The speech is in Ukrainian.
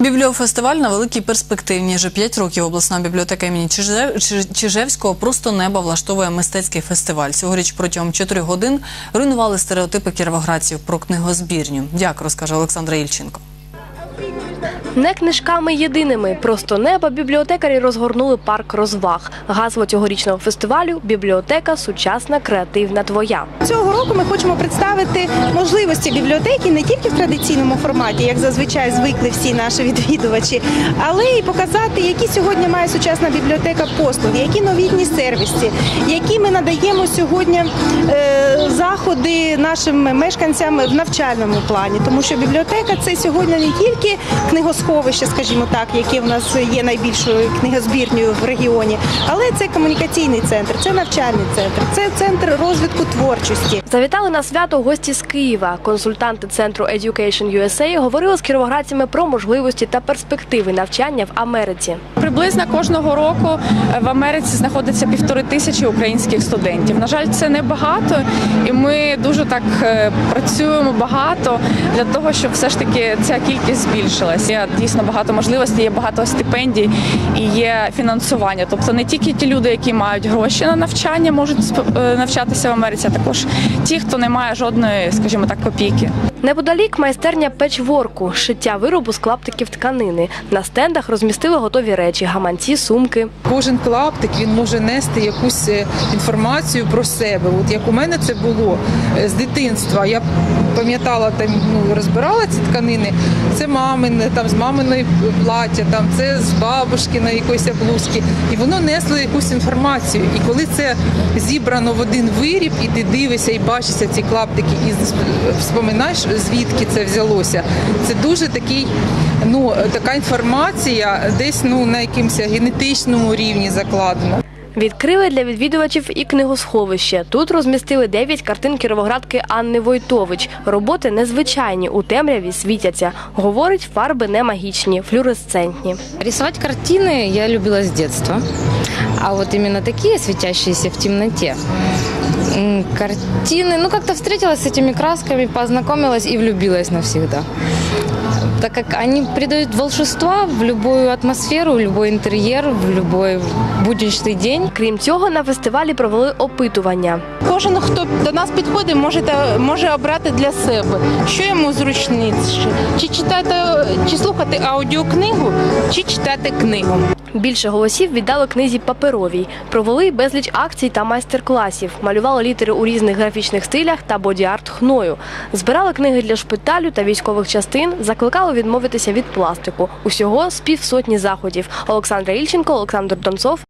Бібліофестиваль на великій перспективні. Вже п'ять років обласна бібліотека імені Чиже- Чижевського просто неба влаштовує мистецький фестиваль. Цьогоріч протягом чотирьох годин руйнували стереотипи кіровоградців про книгозбірню. Як розкаже Олександра Ільченко. Не книжками єдиними, просто неба бібліотекарі розгорнули парк розваг. Гасло цьогорічного фестивалю бібліотека сучасна, креативна твоя. Цього року ми хочемо представити можливості бібліотеки не тільки в традиційному форматі, як зазвичай звикли всі наші відвідувачі, але й показати, які сьогодні має сучасна бібліотека послуги, які новітні сервіси, які ми надаємо сьогодні е, заходи нашим мешканцям в навчальному плані. Тому що бібліотека це сьогодні не тільки книгосховище, скажімо так, яке в нас є найбільшою книгозбірнею в регіоні, але це комунікаційний центр, це навчальний центр, це центр розвитку творчості. Завітали на свято гості з Києва. Консультанти центру Education USA говорили з кіровоградцями про можливості та перспективи навчання в Америці. Приблизно кожного року в Америці знаходиться півтори тисячі українських студентів. На жаль, це небагато, і ми дуже так е, працюємо багато для того, щоб все ж таки ця кількість збільшилась. Є дійсно багато можливостей, є багато стипендій і є фінансування. Тобто не тільки ті люди, які мають гроші на навчання, можуть е, навчатися в Америці, а також ті, хто не має жодної, скажімо так, копійки. Неподалік майстерня печворку, шиття виробу з клаптиків тканини. На стендах розмістили готові речі, гаманці, сумки. Кожен клаптик він може нести якусь е, інформацію про себе. От як у мене це було е, з дитинства. Я пам'ятала там, ну розбирала ці тканини. Це мамине, там з маминої плаття, там це з бабушкиної якоїсь блузки. І воно несло якусь інформацію. І коли це зібрано в один виріб, і ти дивишся і бачишся ці клаптики, і вспоминаєш, звідки це взялося. Це дуже такий. Ну, така інформація десь ну на якимось генетичному рівні закладена. Відкрили для відвідувачів і книгосховище. Тут розмістили 9 картин кіровоградки Анни Войтович. Роботи незвичайні, у темряві світяться. Говорить, фарби не магічні, флюоресцентні. Рисовать картины я любила с детства. А вот именно такие, светящиеся в темноте, м, картины, ну как-то встретилась с этими красками, познакомилась и влюбилась навсегда. Так как они придают волшебства в любую атмосферу, в любой интерьер, в любой будничный день. Крім цього, на фестивалі провели опитування. Кожен, хто до нас підходить, може, та- може обрати для себе, що йому зручніше. Чи читати, чи слухати аудіокнигу, чи читати книгу. Більше голосів віддали книзі паперовій. Провели безліч акцій та майстер-класів. Малювали літери у різних графічних стилях та боді-арт хною. Збирали книги для шпиталю та військових частин. Закликали відмовитися від пластику. Усього з півсотні заходів. Олександра Ільченко, Олександр Донцов.